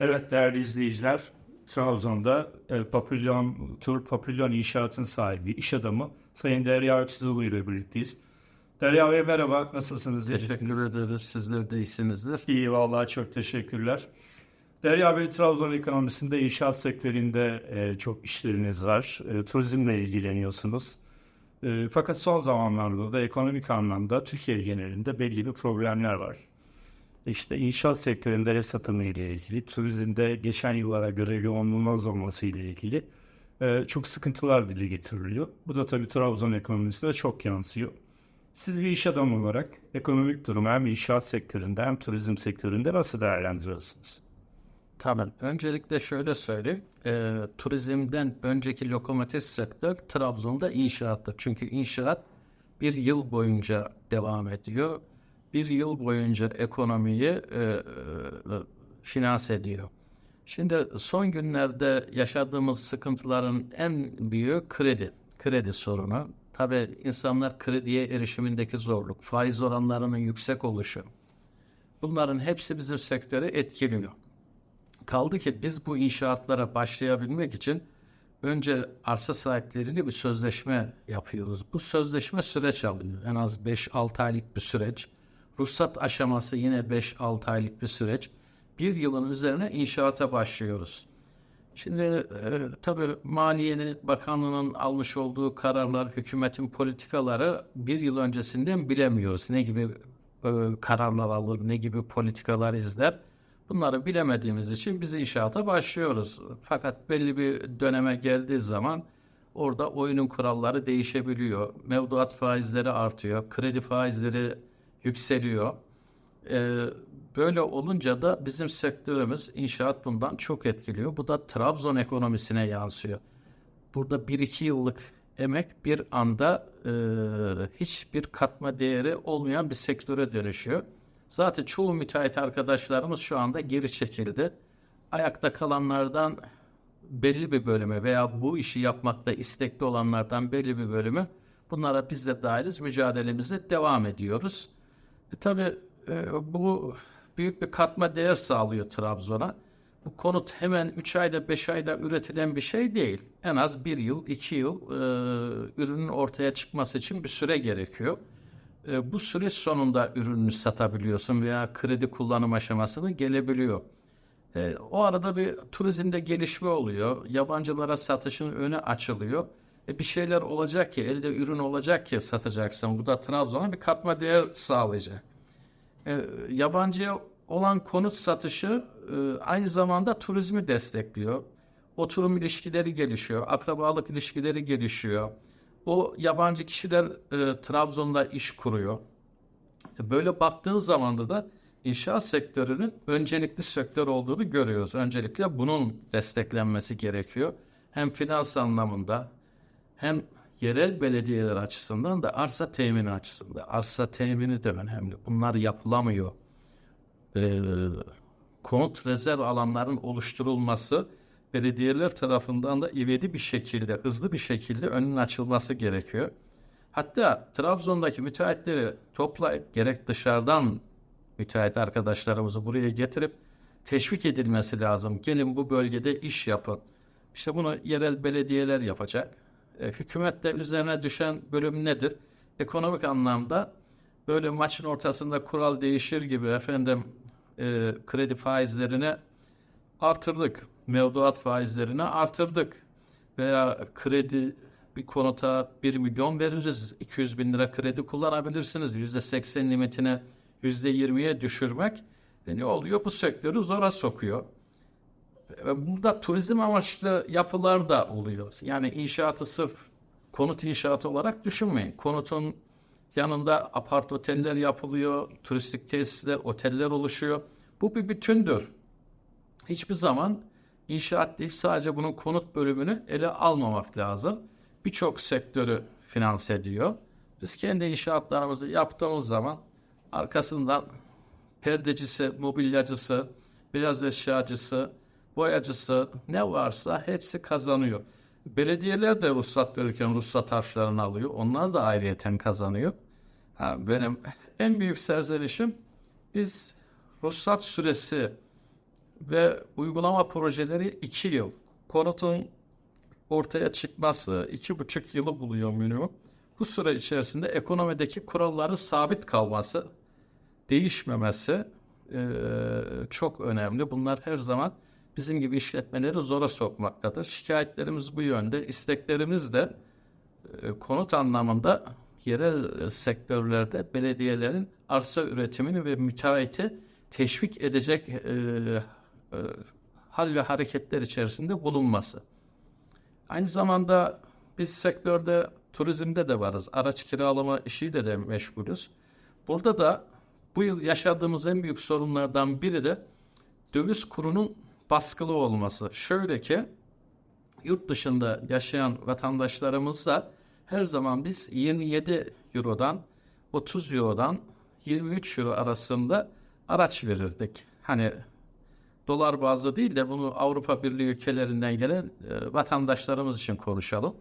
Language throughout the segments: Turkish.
Evet değerli izleyiciler, Trabzon'da e, Papilyon, Tur Papilyon İnşaat'ın sahibi, iş adamı Sayın Derya Öksüzoğlu ile birlikteyiz. Derya Bey merhaba, nasılsınız? Teşekkür ederiz. Sizler de iyisinizdir. İyi vallahi çok teşekkürler. Derya Bey Trabzon ekonomisinde inşaat sektöründe e, çok işleriniz var. E, turizmle ilgileniyorsunuz. E, fakat son zamanlarda da ekonomik anlamda Türkiye genelinde belli bir problemler var. İşte inşaat sektöründe ev satımı ile ilgili, turizmde geçen yıllara göre yoğunluğun az olması ile ilgili e, çok sıkıntılar dile getiriliyor. Bu da tabii Trabzon ekonomisine çok yansıyor. Siz bir iş adamı olarak ekonomik durumu hem inşaat sektöründe hem turizm sektöründe nasıl değerlendiriyorsunuz? Tamam. Öncelikle şöyle söyleyeyim. Ee, turizmden önceki lokomotif sektör Trabzon'da inşaattır. Çünkü inşaat bir yıl boyunca devam ediyor. Bir yıl boyunca ekonomiyi e, e, finanse ediyor. Şimdi son günlerde yaşadığımız sıkıntıların en büyüğü kredi. Kredi sorunu. Tabii insanlar krediye erişimindeki zorluk, faiz oranlarının yüksek oluşu. Bunların hepsi bizim sektörü etkiliyor. Kaldı ki biz bu inşaatlara başlayabilmek için önce arsa sahipleriyle bir sözleşme yapıyoruz. Bu sözleşme süreç alıyor. En az 5-6 aylık bir süreç. Ruhsat aşaması yine 5-6 aylık bir süreç. Bir yılın üzerine inşaata başlıyoruz. Şimdi e, tabii Maliye'nin bakanlığının almış olduğu kararlar, hükümetin politikaları bir yıl öncesinden bilemiyoruz. Ne gibi e, kararlar alır, ne gibi politikalar izler. Bunları bilemediğimiz için biz inşaata başlıyoruz. Fakat belli bir döneme geldiği zaman orada oyunun kuralları değişebiliyor. Mevduat faizleri artıyor, kredi faizleri yükseliyor. Ee, böyle olunca da bizim sektörümüz inşaat bundan çok etkiliyor. Bu da Trabzon ekonomisine yansıyor. Burada bir iki yıllık emek bir anda e, hiçbir katma değeri olmayan bir sektöre dönüşüyor. Zaten çoğu müteahhit arkadaşlarımız şu anda geri çekildi. Ayakta kalanlardan belli bir bölümü veya bu işi yapmakta istekli olanlardan belli bir bölümü bunlara biz de dahiliz mücadelemize devam ediyoruz. E, tabii e, bu büyük bir katma değer sağlıyor Trabzon'a. Bu konut hemen 3 ayda 5 ayda üretilen bir şey değil. En az 1 yıl 2 yıl e, ürünün ortaya çıkması için bir süre gerekiyor. E, bu süreç sonunda ürününü satabiliyorsun veya kredi kullanım aşamasını gelebiliyor. E, o arada bir turizmde gelişme oluyor. Yabancılara satışın önü açılıyor. E, bir şeyler olacak ki, elde ürün olacak ki satacaksın. Bu da Trabzon'a bir katma değer sağlayacak. E, yabancıya olan konut satışı e, aynı zamanda turizmi destekliyor. Oturum ilişkileri gelişiyor, akrabalık ilişkileri gelişiyor. O yabancı kişiler e, Trabzon'da iş kuruyor. E, Böyle baktığın zaman da inşaat sektörünün öncelikli sektör olduğunu görüyoruz. Öncelikle bunun desteklenmesi gerekiyor. Hem finans anlamında hem yerel belediyeler açısından da arsa temini açısından. Arsa temini de önemli. Bunlar yapılamıyor. Ee, konut rezerv alanların oluşturulması belediyeler tarafından da ivedi bir şekilde, hızlı bir şekilde önün açılması gerekiyor. Hatta Trabzon'daki müteahhitleri toplayıp gerek dışarıdan müteahhit arkadaşlarımızı buraya getirip teşvik edilmesi lazım. Gelin bu bölgede iş yapın. İşte bunu yerel belediyeler yapacak. E, hükümet de üzerine düşen bölüm nedir? Ekonomik anlamda böyle maçın ortasında kural değişir gibi efendim e, kredi faizlerini artırdık. Mevduat faizlerini artırdık. Veya kredi bir konuta 1 milyon veririz. 200 bin lira kredi kullanabilirsiniz. %80 limitine %20'ye düşürmek e ne oluyor? Bu sektörü zora sokuyor. Burada turizm amaçlı yapılar da oluyor. Yani inşaatı sırf konut inşaatı olarak düşünmeyin. Konutun yanında apart oteller yapılıyor, turistik tesisler, oteller oluşuyor. Bu bir bütündür. Hiçbir zaman inşaat değil sadece bunun konut bölümünü ele almamak lazım. Birçok sektörü finanse ediyor. Biz kendi inşaatlarımızı yaptığımız zaman arkasından perdecisi, mobilyacısı, beyaz eşyacısı, boyacısı ne varsa hepsi kazanıyor. Belediyeler de ruhsat verirken ruhsat harçlarını alıyor. Onlar da ayrıyeten kazanıyor. Ha, benim en büyük serzenişim biz ruhsat süresi ve uygulama projeleri 2 yıl. Konutun ortaya çıkması 2,5 yılı buluyor minimum. Bu süre içerisinde ekonomideki kuralların sabit kalması, değişmemesi eee, çok önemli. Bunlar her zaman bizim gibi işletmeleri zora sokmaktadır. Şikayetlerimiz bu yönde. İsteklerimiz de e, konut anlamında yerel sektörlerde belediyelerin arsa üretimini ve müteahhiti teşvik edecek e, e, hal ve hareketler içerisinde bulunması. Aynı zamanda biz sektörde turizmde de varız. Araç kiralama işiyle de meşgulüz. Burada da bu yıl yaşadığımız en büyük sorunlardan biri de döviz kurunun baskılı olması. Şöyle ki yurt dışında yaşayan vatandaşlarımızla her zaman biz 27 Euro'dan 30 Euro'dan 23 Euro arasında araç verirdik. Hani dolar bazlı değil de bunu Avrupa Birliği ülkelerinden gelen e, vatandaşlarımız için konuşalım.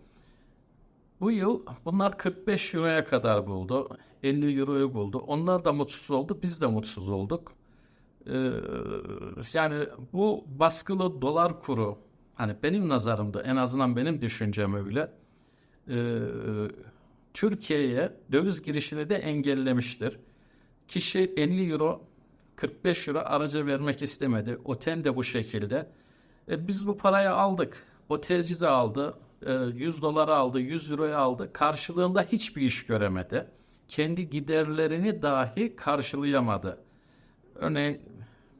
Bu yıl bunlar 45 Euro'ya kadar buldu. 50 Euro'yu buldu. Onlar da mutsuz oldu. Biz de mutsuz olduk. Ee, yani bu baskılı dolar kuru hani benim nazarımda en azından benim düşüncem öyle ee, Türkiye'ye döviz girişini de engellemiştir. Kişi 50 euro 45 euro araca vermek istemedi. Otel de bu şekilde. E, biz bu parayı aldık. Otelci de aldı. E, 100 dolara aldı. 100 euroya aldı. Karşılığında hiçbir iş göremedi. Kendi giderlerini dahi karşılayamadı. Örneğin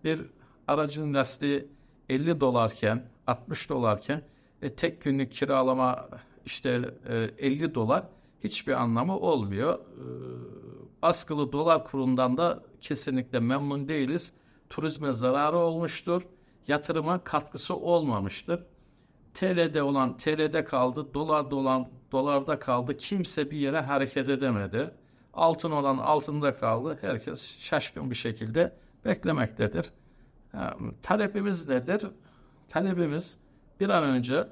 bir aracın lastiği 50 dolarken 60 dolarken e, tek günlük kiralama işte e, 50 dolar hiçbir anlamı olmuyor. E, baskılı dolar kurundan da kesinlikle memnun değiliz. Turizme zararı olmuştur. Yatırıma katkısı olmamıştır. TL'de olan TL'de kaldı, dolarda olan dolarda kaldı. Kimse bir yere hareket edemedi. Altın olan altında kaldı. Herkes şaşkın bir şekilde beklemektedir. Ha, Talebimiz nedir? Talebimiz bir an önce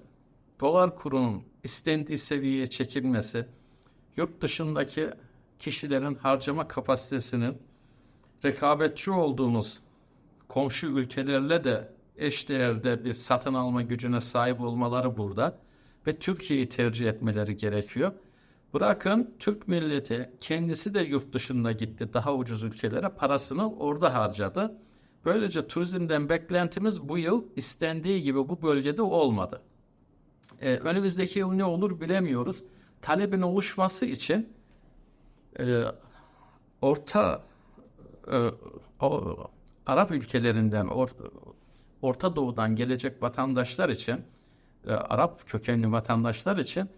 dolar kurunun istendiği seviyeye çekilmesi, yurt dışındaki kişilerin harcama kapasitesinin rekabetçi olduğumuz komşu ülkelerle de eşdeğerde bir satın alma gücüne sahip olmaları burada ve Türkiye'yi tercih etmeleri gerekiyor. Bırakın Türk milleti kendisi de yurt dışında gitti daha ucuz ülkelere parasını orada harcadı. Böylece turizmden beklentimiz bu yıl istendiği gibi bu bölgede olmadı. Ee, önümüzdeki yıl ne olur bilemiyoruz. Talebin oluşması için e, orta e, o, Arap ülkelerinden or, Orta Doğu'dan gelecek vatandaşlar için e, Arap kökenli vatandaşlar için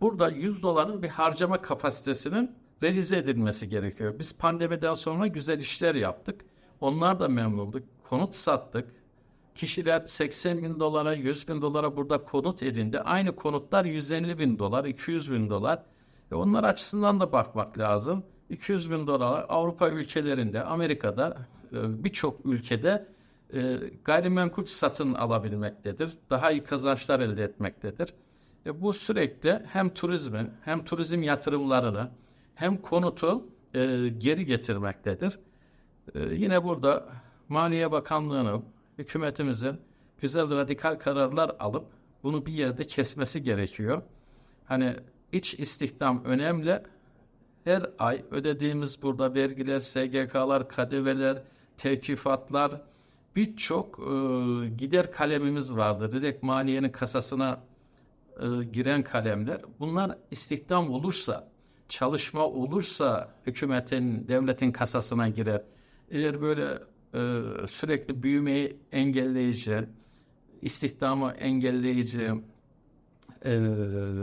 burada 100 doların bir harcama kapasitesinin revize edilmesi gerekiyor. Biz pandemiden sonra güzel işler yaptık. Onlar da memnunduk. Konut sattık. Kişiler 80 bin dolara, 100 bin dolara burada konut edindi. Aynı konutlar 150 bin dolar, 200 bin dolar. E onlar açısından da bakmak lazım. 200 bin dolar Avrupa ülkelerinde, Amerika'da e, birçok ülkede e, gayrimenkul satın alabilmektedir. Daha iyi kazançlar elde etmektedir. E, bu sürekli hem turizmin hem turizm yatırımlarını hem konutu e, geri getirmektedir. E, yine burada Maliye Bakanlığı'nın, hükümetimizin güzel radikal kararlar alıp bunu bir yerde kesmesi gerekiyor. Hani iç istihdam önemli. Her ay ödediğimiz burada vergiler, SGK'lar, KDV'ler, tevkifatlar birçok e, gider kalemimiz vardı. Direkt maliyenin kasasına e, giren kalemler. Bunlar istihdam olursa, çalışma olursa hükümetin, devletin kasasına girer. Eğer böyle e, sürekli büyümeyi engelleyici, istihdamı engelleyici, e,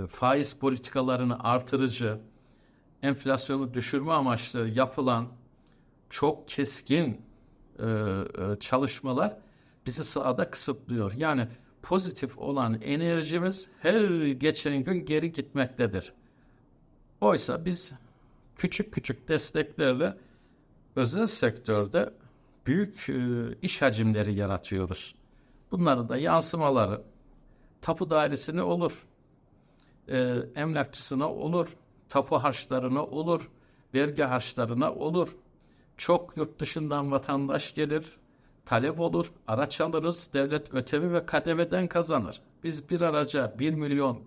faiz politikalarını artırıcı, enflasyonu düşürme amaçlı yapılan çok keskin e, e, çalışmalar bizi sahada kısıtlıyor. Yani pozitif olan enerjimiz her geçen gün geri gitmektedir. Oysa biz küçük küçük desteklerle özel sektörde büyük e, iş hacimleri yaratıyoruz. Bunların da yansımaları tapu dairesine olur, e, emlakçısına olur, tapu harçlarına olur, vergi harçlarına olur. Çok yurt dışından vatandaş gelir, talep olur, araç alırız, devlet ötevi ve kademeden kazanır. Biz bir araca 1 milyon,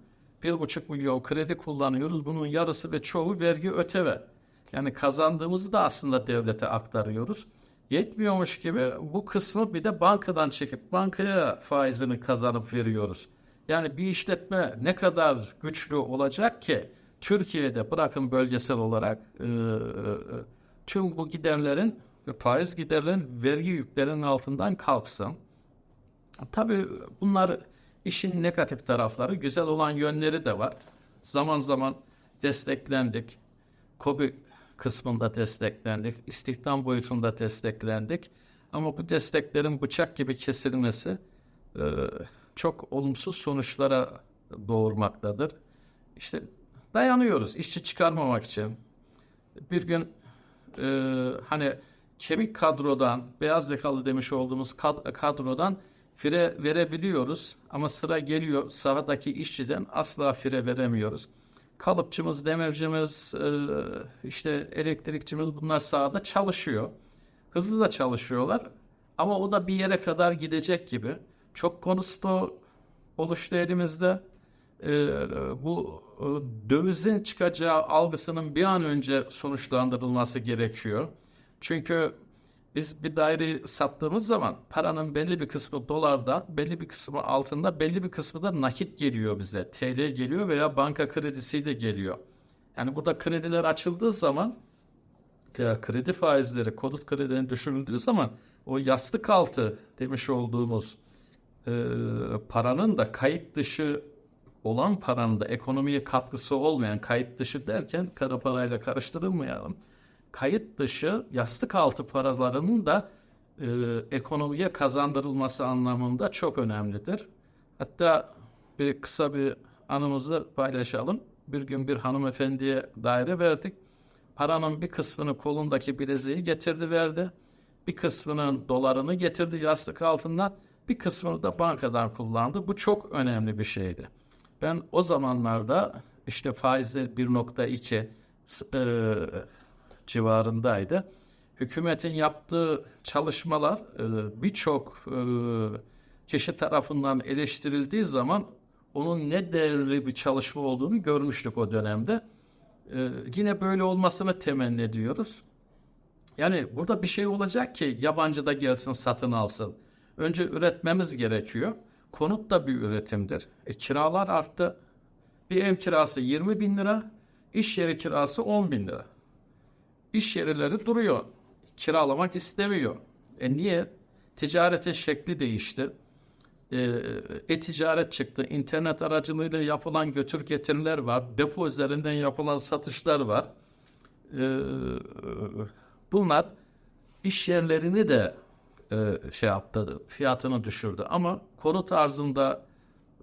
1,5 milyon kredi kullanıyoruz. Bunun yarısı ve çoğu vergi öteve. Yani kazandığımızı da aslında devlete aktarıyoruz. Yetmiyormuş gibi bu kısmı bir de bankadan çekip bankaya faizini kazanıp veriyoruz. Yani bir işletme ne kadar güçlü olacak ki Türkiye'de bırakın bölgesel olarak tüm bu giderlerin ve faiz giderlerin vergi yüklerinin altından kalksın. Tabii bunlar işin negatif tarafları, güzel olan yönleri de var. Zaman zaman desteklendik. KOBİ kısmında desteklendik. İstihdam boyutunda desteklendik. Ama bu desteklerin bıçak gibi kesilmesi e, çok olumsuz sonuçlara doğurmaktadır. İşte dayanıyoruz işçi çıkarmamak için. Bir gün e, hani kemik kadrodan, beyaz yakalı demiş olduğumuz kad- kadrodan fire verebiliyoruz ama sıra geliyor sahadaki işçiden asla fire veremiyoruz. Kalıpçımız, demircimiz, e, işte elektrikçimiz bunlar sahada çalışıyor. Hızlı da çalışıyorlar ama o da bir yere kadar gidecek gibi. Çok konusu da oluştu elimizde. E, bu e, dövizin çıkacağı algısının bir an önce sonuçlandırılması gerekiyor. Çünkü biz bir daire sattığımız zaman paranın belli bir kısmı dolarda, belli bir kısmı altında, belli bir kısmı da nakit geliyor bize. TL geliyor veya banka kredisiyle geliyor. Yani burada krediler açıldığı zaman ya kredi faizleri, konut kredinin düşürüldüğü zaman o yastık altı demiş olduğumuz e, paranın da kayıt dışı olan paranın da ekonomiye katkısı olmayan kayıt dışı derken kara parayla karıştırılmayalım. Kayıt dışı yastık altı paralarının da e, ekonomiye kazandırılması anlamında çok önemlidir. Hatta bir kısa bir anımızı paylaşalım. Bir gün bir hanımefendiye daire verdik. Paranın bir kısmını kolundaki bileziği getirdi verdi. Bir kısmının dolarını getirdi yastık altından. Bir kısmını da bankadan kullandı. Bu çok önemli bir şeydi. Ben o zamanlarda işte faizler 1.2 e, civarındaydı. Hükümetin yaptığı çalışmalar e, birçok e, kişi tarafından eleştirildiği zaman onun ne değerli bir çalışma olduğunu görmüştük o dönemde. E, yine böyle olmasını temenni ediyoruz. Yani burada bir şey olacak ki yabancı da gelsin satın alsın. Önce üretmemiz gerekiyor. Konut da bir üretimdir. E, kiralar arttı. Bir ev kirası 20 bin lira, iş yeri kirası 10 bin lira. İş yerleri duruyor. Kiralamak istemiyor. E niye? Ticaretin şekli değişti. E, e-ticaret çıktı. İnternet aracılığıyla yapılan götür getiriler var. Depo üzerinden yapılan satışlar var. E, bunlar iş yerlerini de e, şey yaptı, fiyatını düşürdü. Ama konut arzında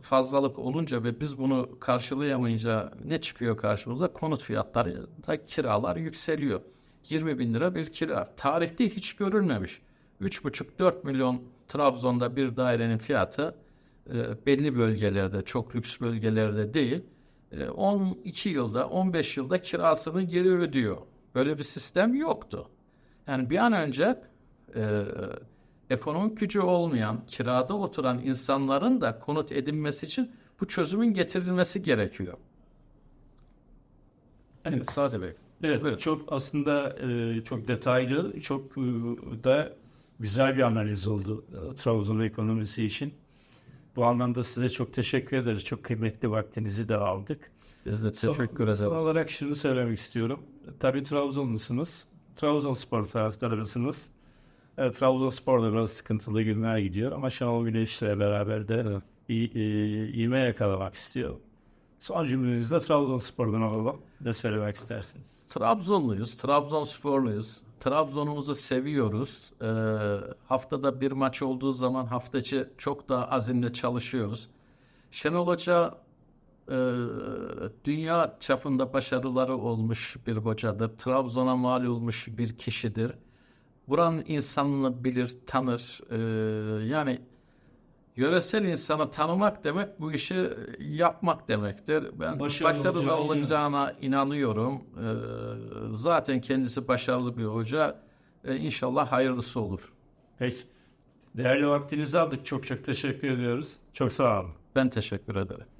fazlalık olunca ve biz bunu karşılayamayınca ne çıkıyor karşımıza? Konut fiyatları da kiralar yükseliyor. 20 bin lira bir kira. Tarihte hiç görülmemiş. 3,5-4 milyon Trabzon'da bir dairenin fiyatı e, belli bölgelerde, çok lüks bölgelerde değil. E, 12 yılda, 15 yılda kirasını geri ödüyor. Böyle bir sistem yoktu. Yani bir an önce e, ekonomik gücü olmayan, kirada oturan insanların da konut edinmesi için bu çözümün getirilmesi gerekiyor. Evet. Sade Bey. Evet, Buyurun. çok aslında e, çok detaylı, çok e, da güzel bir analiz oldu e, Trabzon ekonomisi için. Bu anlamda size çok teşekkür ederiz. Çok kıymetli vaktinizi de aldık. Biz de teşekkür Son ederiz. olarak şunu söylemek istiyorum. Tabii Trabzonlusunuz. Trabzonspor taraftarısınız. Evet, Trabzonspor'da biraz sıkıntılı günler gidiyor ama Şenol Güneş'le beraber de Evet. iyi, iyi, ivme yakalamak istiyor. Son cümlenizde Trabzonspor'dan alalım. Ne söylemek istersiniz? Trabzonluyuz, Trabzonsporluyuz. Trabzon'umuzu seviyoruz. Ee, haftada bir maç olduğu zaman hafta çok daha azimle çalışıyoruz. Şenol Hoca e, dünya çapında başarıları olmuş bir hocadır. Trabzon'a mal olmuş bir kişidir. Buranın insanını bilir, tanır. Ee, yani yöresel insanı tanımak demek bu işi yapmak demektir. Ben Başarılı başarılı, olacağına olacağına inanıyorum. Ee, zaten kendisi başarılı bir hoca. Ee, inşallah hayırlısı olur. Peki. Değerli vaktinizi aldık. Çok çok teşekkür ediyoruz. Çok sağ olun. Ben teşekkür ederim.